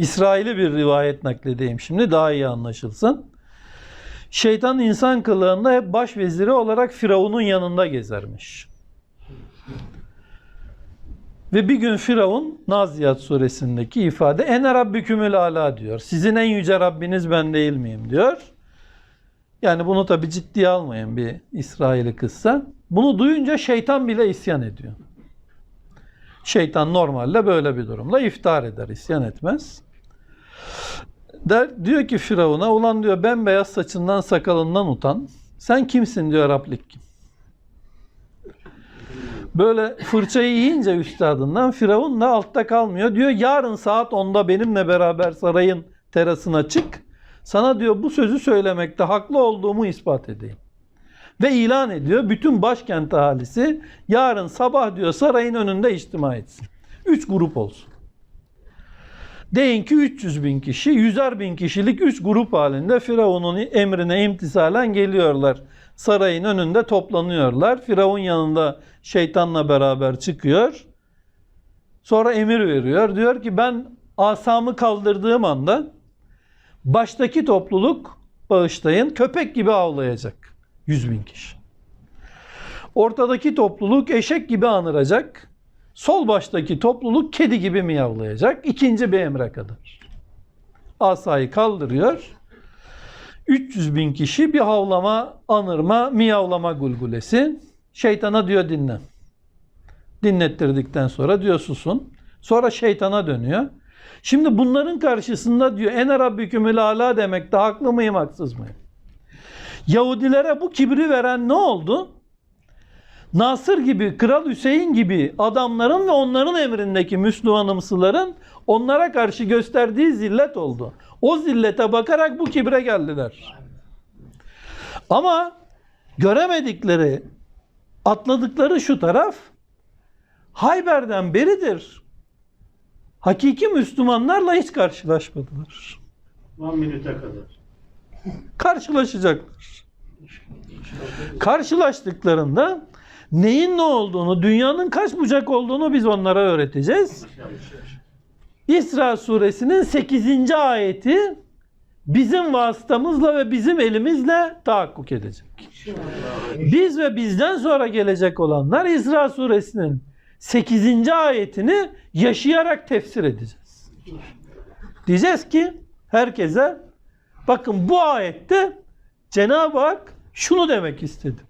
İsrail'i bir rivayet nakledeyim şimdi daha iyi anlaşılsın. Şeytan insan kılığında hep baş veziri olarak Firavun'un yanında gezermiş. Ve bir gün Firavun Naziyat suresindeki ifade ene rabbükümül ala diyor. Sizin en yüce Rabbiniz ben değil miyim diyor. Yani bunu tabi ciddiye almayın bir İsrail'i kızsa. Bunu duyunca şeytan bile isyan ediyor. Şeytan normalde böyle bir durumda iftihar eder, isyan etmez. Der, diyor ki Firavun'a, ulan diyor bembeyaz saçından sakalından utan. Sen kimsin diyor Rablik kim? Böyle fırçayı yiyince üstadından Firavun da altta kalmıyor. Diyor yarın saat 10'da benimle beraber sarayın terasına çık. Sana diyor bu sözü söylemekte haklı olduğumu ispat edeyim. Ve ilan ediyor bütün başkent ahalisi yarın sabah diyor sarayın önünde içtima etsin. Üç grup olsun. Deyin ki 300 bin kişi, 100'er bin kişilik üç grup halinde Firavun'un emrine imtisalen geliyorlar. Sarayın önünde toplanıyorlar. Firavun yanında şeytanla beraber çıkıyor. Sonra emir veriyor. Diyor ki ben asamı kaldırdığım anda baştaki topluluk bağışlayın köpek gibi avlayacak. 100 bin kişi. Ortadaki topluluk eşek gibi anıracak. Sol baştaki topluluk kedi gibi miyavlayacak. İkinci bir emre kadar. Asayı kaldırıyor. 300 bin kişi bir havlama, anırma, miyavlama gulgulesi. Şeytana diyor dinle. Dinlettirdikten sonra diyor susun. Sonra şeytana dönüyor. Şimdi bunların karşısında diyor ene rabbükümül ala demekte haklı mıyım haksız mıyım? Yahudilere bu kibri veren ne oldu? Nasır gibi, Kral Hüseyin gibi adamların ve onların emrindeki Müslümanımsıların onlara karşı gösterdiği zillet oldu. O zillete bakarak bu kibre geldiler. Ama göremedikleri, atladıkları şu taraf Hayber'den beridir hakiki Müslümanlarla hiç karşılaşmadılar. One minute kadar. Karşılaşacaklar. Karşılaştıklarında neyin ne olduğunu, dünyanın kaç bucak olduğunu biz onlara öğreteceğiz. İsra suresinin 8. ayeti bizim vasıtamızla ve bizim elimizle tahakkuk edecek. Biz ve bizden sonra gelecek olanlar İsra suresinin 8. ayetini yaşayarak tefsir edeceğiz. Diyeceğiz ki herkese bakın bu ayette Cenab-ı Hak şunu demek istedi.